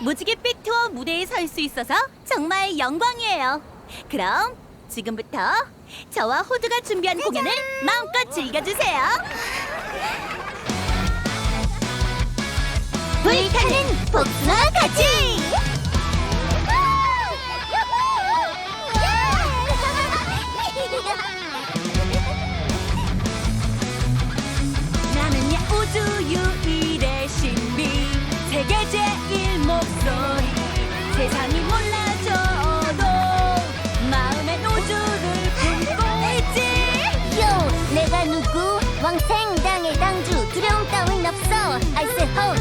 무지개빛 투어 무대에 설 수 있어서 정말 영광이에요. 그럼 지금부터 저와 호두가 준비한 공연을 마음껏 즐겨주세요. 불타는 복숭아 같이! 왕생당의 당주 두려움 따윈 없어. I say ho